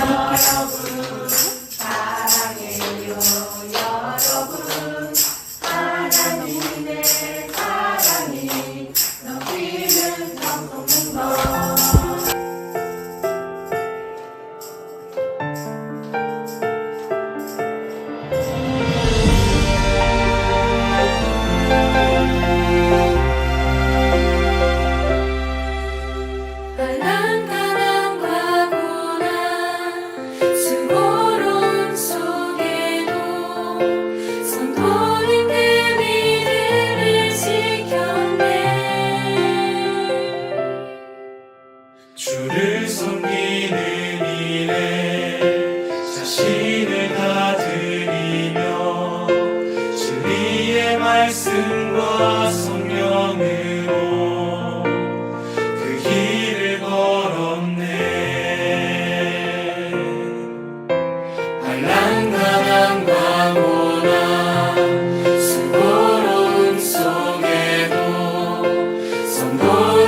여러분 사랑해요 여러분. Lord.